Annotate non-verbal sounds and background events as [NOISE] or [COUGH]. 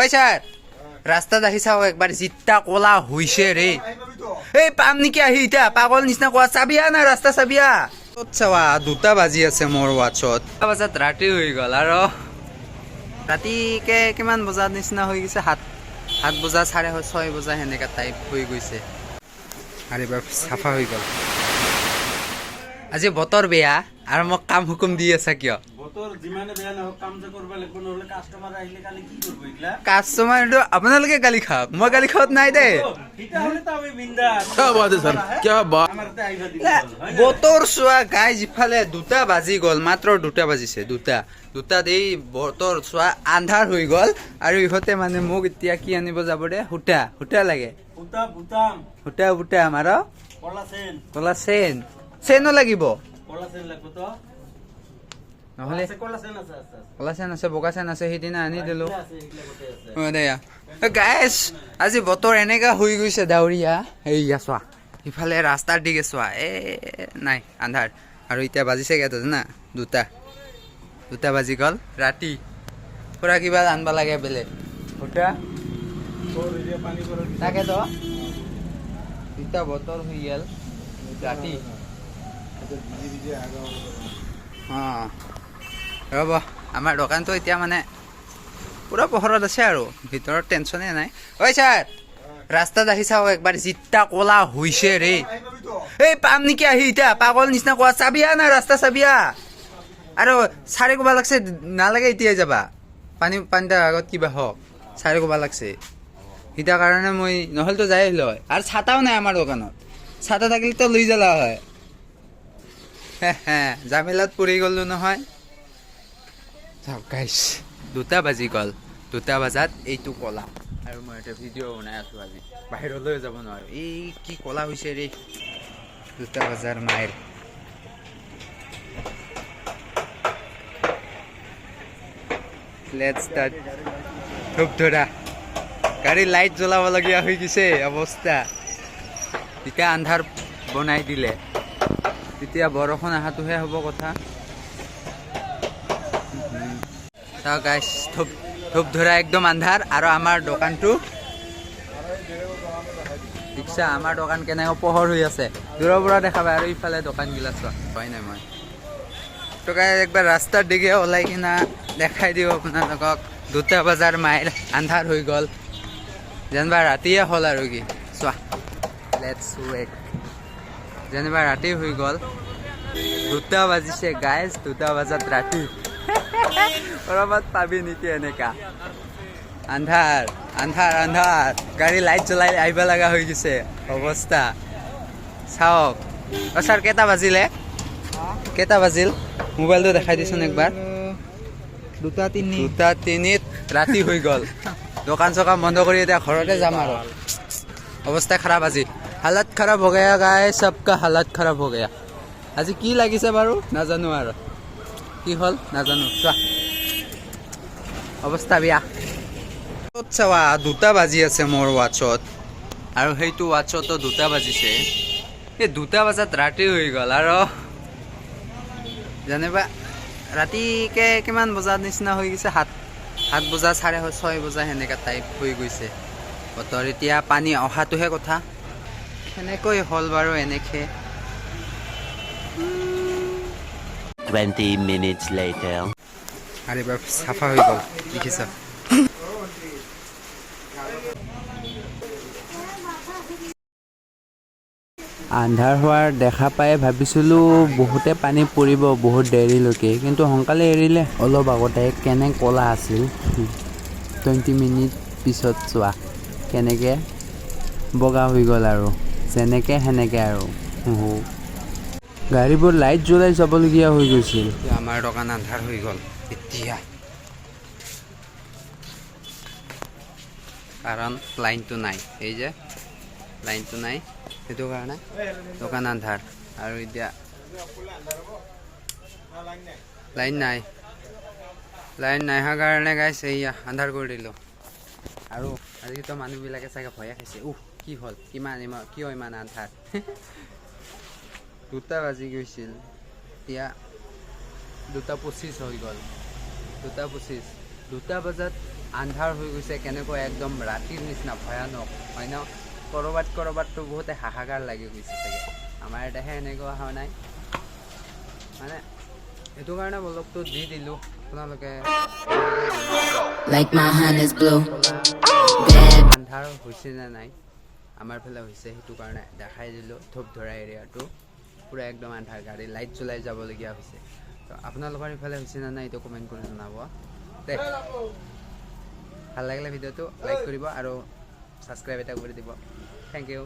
ঐ ছাৰ ৰাস্তাত আহি চাওক, একবাৰ জিতা কলা হৈছে ৰে। এই পাম নেকি আহি এতিয়া পাগল নিচিনা কোৱা, চাবিয়া না, ৰাস্তা চাবিয়া। ক'ত চাৱা দুটা বাজি আছে মোৰ ৱাটছত বজাত ৰাতি হৈ গ'ল আৰু। ৰাতিকে কিমান বজাত নিচিনা হৈ গৈছে, সাত সাত বজা, চাৰে ছয় বজা সেনেকা টাইপ হৈ গৈছে। আৰু এইবাৰ চাফা হৈ গ'ল। আজি বতৰ বেয়া, আৰু মোক কাম হুকুম দি আছা কিয়? তোর জিমানে বেয়া গালি খাব মই গালি খাওয়াত নাই দে। বতৰ চোৱা গাই যিফালে দুটা বাজি গ'ল মাত্ৰ দুটা বাজিছে দুটা। দুটাত এই বতৰ চোৱা আন্ধাৰ হৈ গ'ল আৰু ইহঁতে মানে মোক এতিয়া কি আনিব যাব দে? সূতা সূতা লাগে। সূতা বুটাম। আৰু কলা চেন কলা চেনো লাগিব। কলা চেন লাগিব নহ'লে আছে, কলা চেন আছে আছে আছে। কলা বগা চেন আছে সিদিনা আনি দিলোঁ। দেয়া গাইছ আজি বতৰ এনেকা হৈ গৈছে ডাৱৰীয়া। এইয়া চোৱা ইফালে ৰাস্তাৰ দিকে চোৱা এ নাই আন্ধাৰ। আৰু এতিয়া বাজিছে কেইটা জানা? দুটা। দুটা বাজি গ'ল ৰাতি। পুৰা কিবা আনবা লাগে বেলেগ। পৰে। তাকেতো। দুটা বতৰ হৈ গ'ল ৰাতি। অঁ। ৰ'ব, আমাৰ দোকানটো এতিয়া মানে পুৰা পোহৰত আছে আৰু, ভিতৰত টেনশ্যনে নাই। ঐ ছাৰ, ৰাস্তাত আহি চাওক একবাৰ জিতা কলা হৈছে ৰে। এই পাম নেকি আহি এতিয়া, পাগল নিচিনা কোৱা, চাবিয়া না, ৰাস্তা চাবিয়া। আৰু চাৰে ক'বা লাগছে, নালাগে এতিয়াই যাবা। পানী পানী তাৰ আগত কিবা হওক, চাৰে ক'বা লাগছে। সিটাৰ কাৰণে মই, নহ'লেতো যাই আহিলোঁ হয় আৰু ছাতাও নাই আমাৰ দোকানত। ছাতা থাকিলেতো লৈ যালা হয়। জামেলাত পৰি গ'লো নহয়। চাওক গাইছ দুটা বাজি গ'ল। দুটা বজাত এইটো ক'লা। আৰু মই এটা ভিডিঅ' বনাই আছোঁ আজি। বাহিৰলৈ যাব নোৱাৰোঁ। এই কি ক'লা হৈছে ৰে? দুটা বজাৰ মাইল লেট ষ্টাৰ্ট ধূপ ধৰা। গাড়ী লাইট জ্বলাবলগীয়া হৈ গৈছে অৱস্থা। তেতিয়া আন্ধাৰ বনাই দিলে। তেতিয়া বৰষুণ অহাটোহে হ'ব কথা। গাইছ ধূপ ধূপ ধৰা একদম আন্ধাৰ আৰু আমাৰ দোকানটো ৰিক্সা আমাৰ দোকান কেনেকৈ পোহৰ হৈ আছে। দূৰৰ পৰা দেখা পায় আৰু ইফালে দোকানগিলা চোৱা। হয় নাই মই। তো গাই একবাৰ ৰাস্তাৰ দিগে ওলাই কিনা দেখাই দিওঁ আপোনালোকক। দুটা বজাৰ মাইল আন্ধাৰ হৈ গ'ল। যেনিবা ৰাতিয়ে হ'ল আৰু কি। চোৱা লেটছ ৱেট যেনিবা ৰাতি হৈ গ'ল। দুটা বাজিছে গাইজ দুটা বজাত ৰাতি। ক'ৰবাত পাবি নেকি এনেকা আন্ধাৰ আন্ধাৰ আন্ধাৰ গাড়ী লাইট জ্বলাই আহিব লগা হৈ গৈছে অৱস্থা চাওক অ' ছাৰ কেইটা বাজিলে কেইটা বাজিল মোবাইলটো দেখাই দিছোন একবাৰ দুটা তিনি দুটা তিনিত ৰাতি হৈ গ'ল দোকান চোকান বন্ধ কৰি এতিয়া ঘৰতে যাম আৰু অৱস্থা খাৰাপ আজি হালাত খাৰাপ হৈ গয়া গাই চবকা হালাত খাৰাপ হৈ গয়া আজি কি লাগিছে বাৰু নাজানো আৰু কি হ'ল? নাজানো চোৱা। অৱস্থা বেয়া। চাৱা দুটা বাজি আছে মোৰ ৱাটছত আৰু সেইটো ৱাটছতো দুটা বাজিছে। এই দুটা বজাত ৰাতি হৈ গ'ল আৰু। যেনিবা ৰাতিকে কিমান বজাত নিচিনা হৈ গৈছে? সাত সাত বজা, চাৰে ছয় বজা সেনেকা টাইপ হৈ গৈছে। বতৰ। এতিয়া পানী অহাটোহে কথা। সেনেকৈ হ'ল বাৰু এনেকৈ। 20 minutes later. আৰু এইবাৰ চাফা হৈ গ'ল। দেখিছা আন্ধাৰ হোৱাৰ দেখা পাই ভাবিছিলোঁ বহুতে পানী পৰিব বহুত দেৰিলৈকে কিন্তু সোনকালে এৰিলে। অলপ আগতে কেনে ক'লা আছিল? টুৱেণ্টি মিনিট পিছত চোৱা কেনেকৈ বগা হৈ গ'ল আৰু যেনেকৈ সেনেকৈ আৰু। গাড়ীবোৰ লাইট জ্বলাই যাবলগীয়া হৈ গৈছিল। আমাৰ দোকান আন্ধাৰ হৈ গ'ল। এতিয়া। কাৰণ লাইনটো নাই। এই যে, লাইনটো নাই। সেইটো কাৰণে দোকান আন্ধাৰ। আৰু এতিয়া লাইন নাই। লাইন নাই অহাৰ কাৰণে গাইছে এয়া আন্ধাৰ কৰি দিলোঁ। আৰু আজিতো মানুহবিলাকে চাগে ভয়ে খাইছে। উহ, কি হ'ল? কিমান ইমান কিয় ইমান আন্ধাৰ? [LAUGHS] দুটা বাজি গৈছিল। এতিয়া দুটা পঁচিছ হৈ গ'ল। দুটা পঁচিছ। দুটা বজাত আন্ধাৰ হৈ গৈছে কেনেকৈ একদম ৰাতিৰ নিচিনা ভয়ানক হয় ন? ক'ৰবাত ক'ৰবাততো বহুতে হাহাকাৰ লাগি গৈছে চাগে। আমাৰ ইয়াতেহে এনেকুৱা হোৱা নাই। মানে সেইটো কাৰণে ব্লগটো দি দিলোঁ। আপোনালোকে আন্ধাৰ হৈছে নে নাই? আমাৰ ফালে হৈছে সেইটো কাৰণে দেখাই দিলোঁ ধূপধৰা এৰিয়াটো। পূৰা একদম আন্ধাৰ গাড়ী লাইট জ্বলাই যাবলগীয়া হৈছে। তো আপোনালোকৰ ইফালে হৈছে নে নাই এইটো কমেণ্ট কৰি জনাব। দেই ভাল লাগিলে ভিডিঅ'টো লাইক কৰিব আৰু ছাবস্ক্ৰাইব এটা কৰি দিব। Thank you